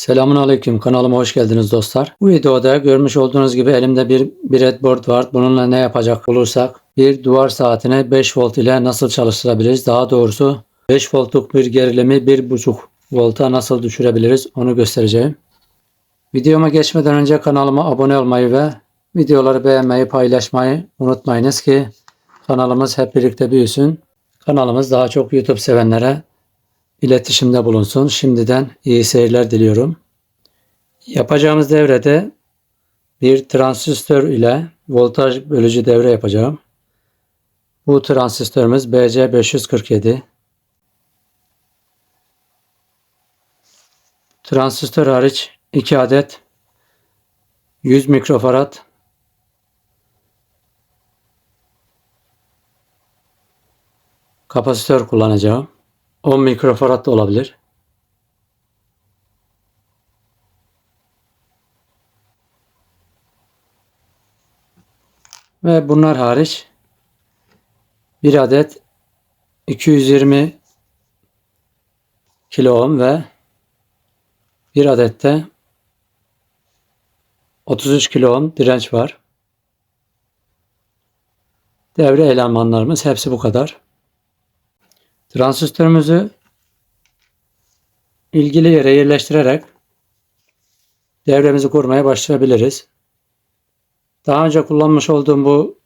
Selamun Aleyküm kanalıma hoş geldiniz dostlar. Bu videoda görmüş olduğunuz gibi elimde bir breadboard var. Bununla ne yapacak olursak bir duvar saatini 5 volt ile nasıl çalıştırabiliriz? Daha doğrusu 5 voltluk bir gerilimi 1.5 volta nasıl düşürebiliriz onu göstereceğim. Videoma geçmeden önce kanalıma abone olmayı ve videoları beğenmeyi paylaşmayı unutmayınız ki kanalımız hep birlikte büyüsün. Kanalımız daha çok YouTube sevenlere iletişimde bulunsun. Şimdiden iyi seyirler diliyorum. Yapacağımız devrede bir transistör ile voltaj bölücü devre yapacağım. Bu transistörümüz BC547. Transistör hariç 2 adet 100 mikrofarad kapasitör kullanacağım. 10 mikrofarad da olabilir. Ve bunlar hariç bir adet 220 kilo ohm ve bir adet de 33 kilo ohm direnç var. Devre elemanlarımız hepsi bu kadar. Transistörümüzü ilgili yere yerleştirerek devremizi kurmaya başlayabiliriz. Daha önce kullanmış olduğum bu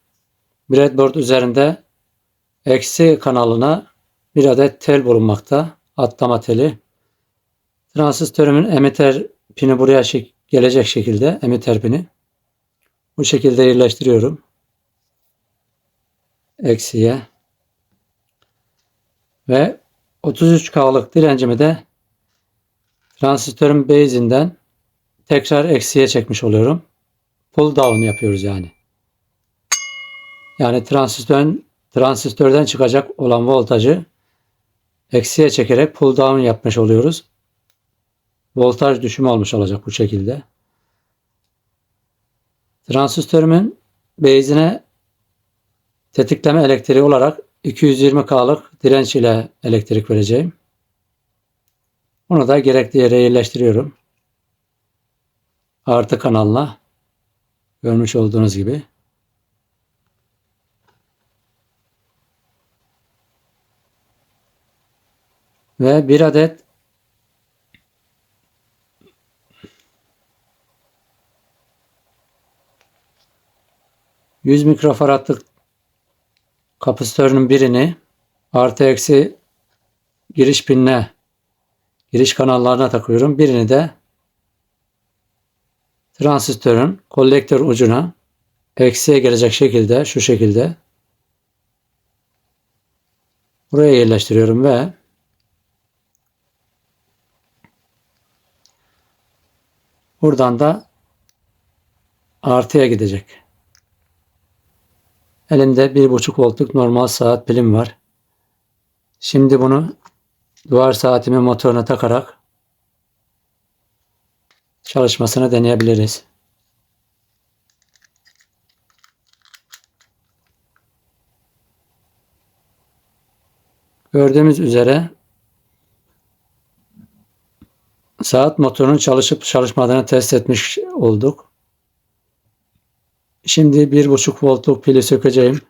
breadboard üzerinde eksi kanalına bir adet tel bulunmakta. Atlama teli. Transistörümün emitter pini buraya gelecek şekilde emitter pini. Bu şekilde yerleştiriyorum. Eksiye. Ve 33K'lık direncimi de transistörün base'inden tekrar eksiye çekmiş oluyorum. Pull down yapıyoruz yani. Yani transistörün transistörden çıkacak olan voltajı eksiye çekerek pull down yapmış oluyoruz. Voltaj düşümü olmuş olacak bu şekilde. Transistörümün base'ine tetikleme elektriği olarak 220K'lık direnç ile elektrik vereceğim. Onu da gerekli yere yerleştiriyorum. Artı kanalına görmüş olduğunuz gibi. Ve bir adet Yüz mikrofaradlık kapasitörünün birini artı eksi giriş pinine giriş kanallarına takıyorum. Birini de transistörün kolektör ucuna eksiye gelecek şekilde şu şekilde buraya yerleştiriyorum ve buradan da artıya gidecek. Elimde 1.5 voltluk normal saat pilim var. Şimdi bunu duvar saatimi motoruna takarak çalışmasını deneyebiliriz. Gördüğümüz üzere saat motorunun çalışıp çalışmadığını test etmiş olduk. Şimdi 1.5 voltluk pili sökeceğim.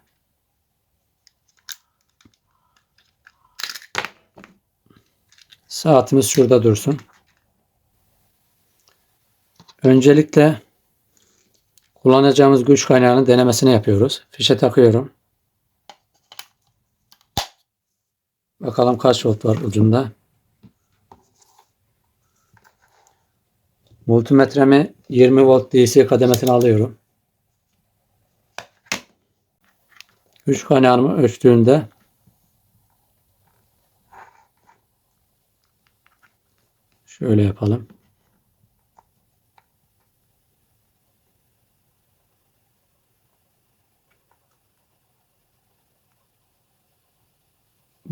Saatimiz şurada dursun. Öncelikle kullanacağımız güç kaynağının denemesini yapıyoruz. Fişe takıyorum. Bakalım kaç volt var ucunda. Multimetremi 20 volt DC kademesine alıyorum. Güç kaynağımı ölçtüğümde şöyle yapalım.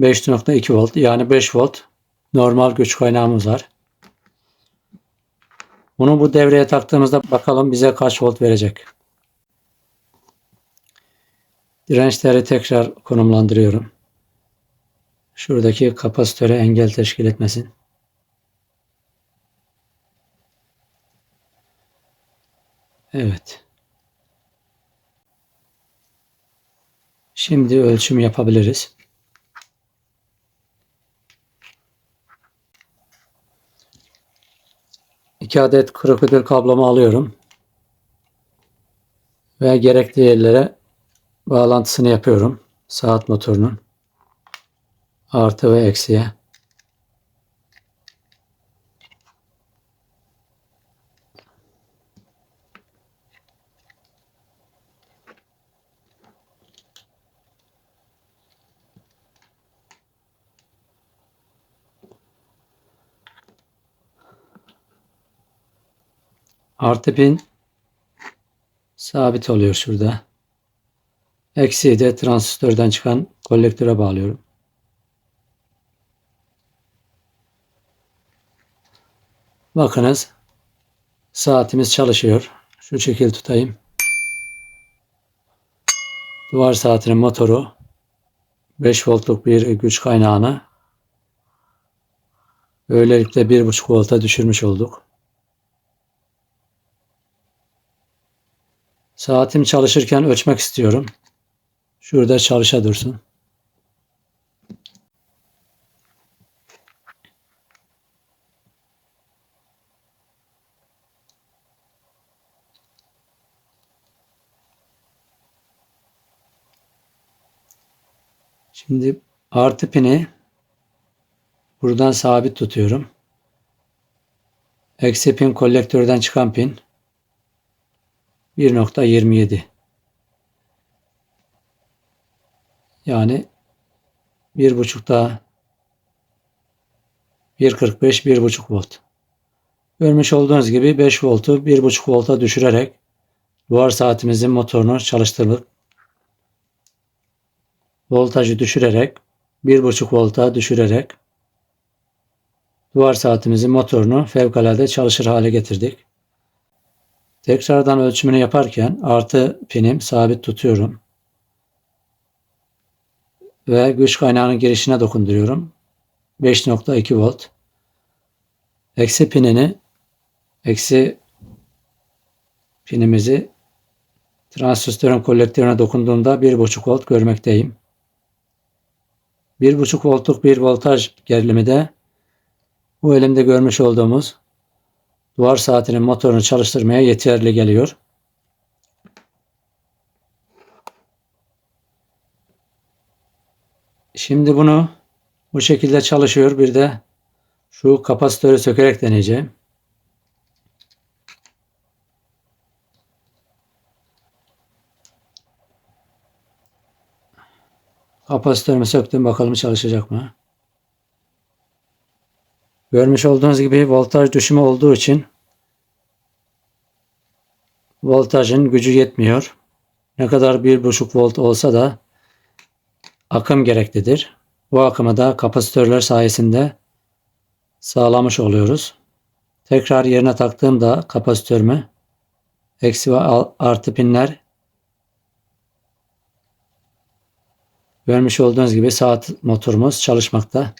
...5.2 volt yani 5 volt normal güç kaynağımız var. Bunu bu devreye taktığımızda bakalım bize kaç volt verecek. Dirençleri tekrar konumlandırıyorum. Şuradaki kapasitöre engel teşkil etmesin. Evet. Şimdi ölçüm yapabiliriz. İki adet krokodil kablomu alıyorum. Ve gerekli yerlere bağlantısını yapıyorum. Saat motorunun. Artı ve eksiye. Artı pin sabit oluyor şurada. Eksiği de transistörden çıkan kolektöre bağlıyorum. Bakınız saatimiz çalışıyor. Şu şekil tutayım. Duvar saatinin motoru 5 voltluk bir güç kaynağını böylelikle 1.5 volta düşürmüş olduk. Saatim çalışırken ölçmek istiyorum. Şurada çalışa dursun. Şimdi artı pini buradan sabit tutuyorum. Eksi pin kolektörden çıkan pin 1.27 yani bir buçuk daha 1.45 1.5 volt. Görmüş olduğunuz gibi 5 voltu 1.5 volta düşürerek duvar saatimizin motorunu çalıştırdık. Voltajı düşürerek 1.5 volta düşürerek duvar saatimizin motorunu fevkalade çalışır hale getirdik. Tekrardan ölçümünü yaparken artı pinim sabit tutuyorum. Ve güç kaynağının girişine dokunduruyorum. 5.2 volt. Eksi pinini eksi pinimizi transistörün kolektörüne dokunduğumda 1.5 volt görmekteyim. 1.5 voltluk bir voltaj gerilimi de bu elimde görmüş olduğumuz duvar saatinin motorunu çalıştırmaya yeterli geliyor. Şimdi bunu bu şekilde çalışıyor. Bir de şu kapasitörü sökerek deneyeceğim. Kapasitörümü söktüm. Bakalım çalışacak mı? Görmüş olduğunuz gibi voltaj düşümü olduğu için voltajın gücü yetmiyor. Ne kadar 1.5 volt olsa da akım gereklidir. Bu akımı da kapasitörler sayesinde sağlamış oluyoruz. Tekrar yerine taktığımda kapasitörümü eksi ve artı pinler görmüş olduğunuz gibi saat motorumuz çalışmakta.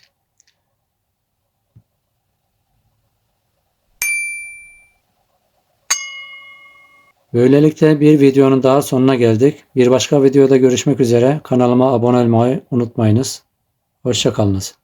Böylelikle bir videonun daha sonuna geldik. Bir başka videoda görüşmek üzere. Kanalıma abone olmayı unutmayınız. Hoşçakalınız.